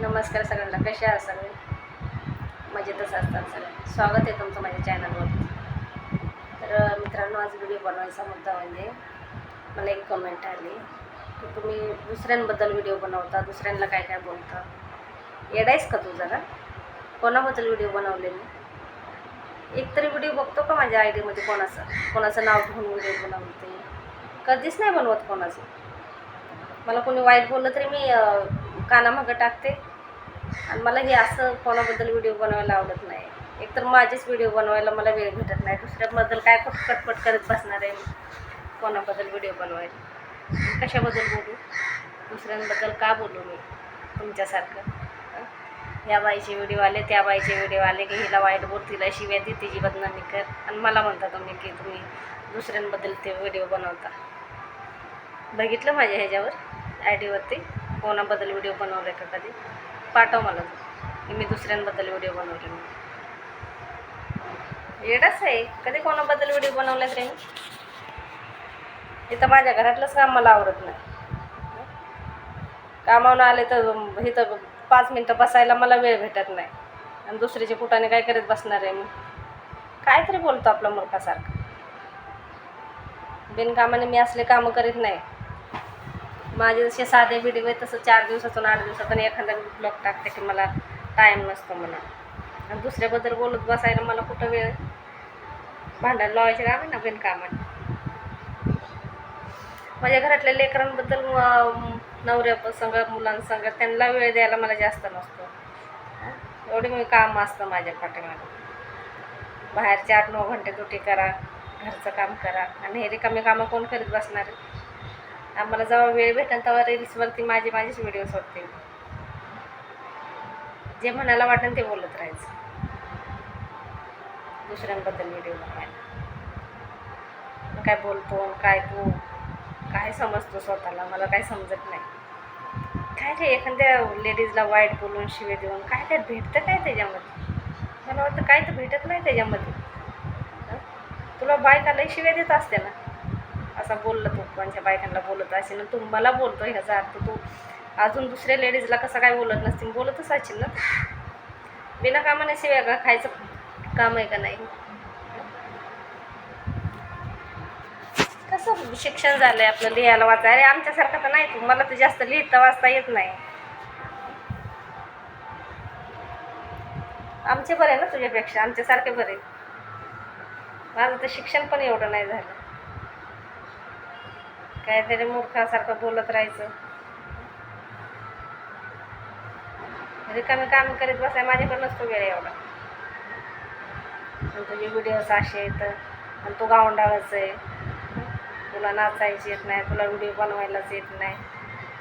नमस्कार सगळ्यांना कसे आहात सगळे? मजेतच असतात सगळे. स्वागत आहे तुमचं माझ्या चॅनलवर तर मित्रांनो आज व्हिडिओ बनवायचा मुद्दा म्हणजे मला एक कमेंट आली की तुम्ही दुसऱ्यांबद्दल व्हिडिओ बनवता दुसऱ्यांना काय काय बोलता? येडायस का तू जरा? कोणाबद्दल व्हिडिओ बनवले मी? एक तरी व्हिडिओ बघतो का माझ्या आय डीमध्ये कोणाचं? कोणाचं नाव घेऊन व्हिडिओ बनवते? कधीच नाही बनवत कोणाचं. मला कोणी वाईट बोललं तरी मी कानामागं टाकते. आणि मला हे असं कोणाबद्दल व्हिडिओ बनवायला आवडत नाही. एकतर माझेच व्हिडिओ बनवायला मला वेळ भेटत नाही. दुसऱ्याबद्दल काय पटपट करत बसणार आहे मी? कोणाबद्दल व्हिडिओ बनवायला? कशाबद्दल बोलू? दुसऱ्यांबद्दल का बोलू मी? तुमच्यासारखं. या बाईचे व्हिडिओ आले त्या बाईचे व्हिडिओ आले की हिला वाईट बोल तिला शिव्या दे तिची बदनामी कर. आणि मला म्हणता तुम्ही की तुम्ही दुसऱ्यांबद्दल ते व्हिडिओ बनवता. बघितलं माझ्या ह्याच्यावर? आय डीवरती कोणाबद्दल व्हिडिओ बनवले का कधी? पाठव मला. की मी दुसऱ्यांबद्दल व्हिडिओ बनवले म्हणून. येडाच आहे. कधी कोणाबद्दल व्हिडिओ बनवले तरी मी इथं माझ्या घरातलंच काम मला आवडत नाही. कामावून आले तर इथं पाच मिनटं बसायला मला वेळ भेटत नाही. आणि दुसरीच्या कुठाने काय करत बसणार आहे मी? काहीतरी बोलतो आपलं मूर्खासारखं बिनकामाने मी असले कामं करीत नाही. माझे जसे साधे व्हिडिओ आहे तसं चार दिवसातून आठ दिवसातून एखादा ब्लॉग टाकते की मला टाईम नसतो मला आणि दुसऱ्याबद्दल बोलत बसायला मला कुठं वेळ? भांडण लावायचे काम आहे ना बिनकामाने माझ्या घरातल्या लेकरांबद्दल अं, नवऱ्यासंग मुलांसंग त्यांना वेळ द्यायला मला जास्त नसतो. एवढी मी काम असतं माझ्या पाठीमागे. बाहेरचे आठ नऊ घंटे दुटी करा घरचं काम करा. आणि हे रिकामी कामं कोण करीत बसणार? आहे आम्हाला जेव्हा वेळ भेटेल तेव्हा रील्सवरती माझे माझेच व्हिडिओ सोडते जे म्हणायला वाटेल ते बोलत राहायचं. दुसऱ्यांबद्दल व्हिडिओ बघायला. काय बोलतो काय तू काय समजतो स्वतःला? मला काय समजत नाही. काय रे एखाद्या लेडीजला वाईट बोलून शिवे देऊन काय काय भेटतं काय त्याच्यामध्ये? मला वाटतं काय तर भेटत नाही त्याच्यामध्ये. तुला बायका शिव्या देत असते ना. असा बोललं तू कोणच्या बायकांना बोलत असेल ना तू मला बोलतो ह्याचा अर्थ तू. अजून दुसऱ्या लेडीजला कसं काय बोलत नसतील बोलतच असेल ना. बिना कामाने शिवाय का खायचं काम आहे का नाही? कसं शिक्षण झालं आहे आपलं लिहायला वाचा अरे आमच्यासारखं तर नाही तू मला तर जास्त लिहिता वाचता येत नाही. आमचे बरे ना तुझ्यापेक्षा? आमच्यासारखे बरे माझं तर शिक्षण पण एवढं नाही झालं. काहीतरी मूर्खासारखं बोलत राहायचं. रिकामी काम करीत बसाय माझ्याकडे नसतो वेळ एवढा. आणि तुझे व्हिडिओज असे आहेत. आणि तू गावंडाळच आहे. तुला नाचायची येत नाही तुला व्हिडिओ बनवायलाच येत नाही.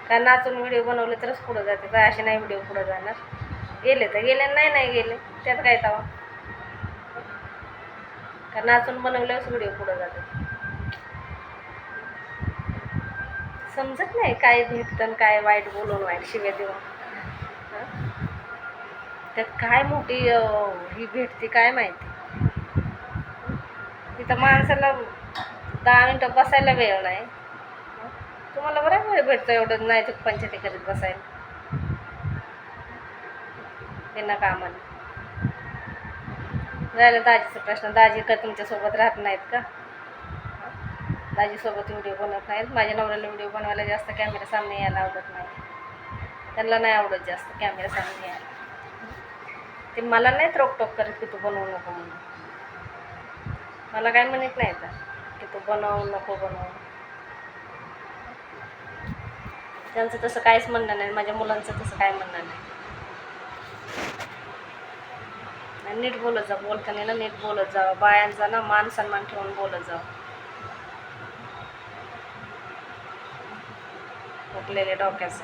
का नाचून व्हिडिओ बनवले तरच पुढं जाते. काय असे नाही व्हिडिओ पुढं जाणार. गेले तर गेले नाही नाही गेले. त्यात काय तवा? का नाचून बनवल्यावरच व्हिडिओ पुढं जाते. समजत नाही काय भेटतं काय वाईट बोलून वाईट शिव्या देऊन. तर त्यात काय मोठी ही भेटते काय माहिती? तिथं माणसाला दहा मिनटं बसायला वेळ नाही. तुम्हाला बरं वेळ भेटतो एवढं नाही तर पंचायती करीत बसायला. बिना कामाला राहिलं दाजीचा प्रश्न. दाजी का तुमच्यासोबत राहत नाहीत का? दाजीसोबत व्हिडिओ बनवत नाहीत. माझ्या नवऱ्याला व्हिडिओ बनवायला जास्त कॅमेरा सामने यायला आवडत नाही. त्यांना नाही आवडत जास्त कॅमेरा सामने यायला. ते मला नाहीत रोकटोक करत की तू बनवू नको म्हणून. मला काय म्हणत नाही तर की तू बनवू नको बनवू. त्यांचं तसं काहीच म्हणणं नाही. माझ्या मुलांचं तसं काय म्हणणं नाही. नीट बोलत जा. बोलताना ना नीट बोलत जा. बायांचा ना मान सन्मान ठेवून बोलत जा. കൂട്ടിലെ ഡോക്കേഴ്സ്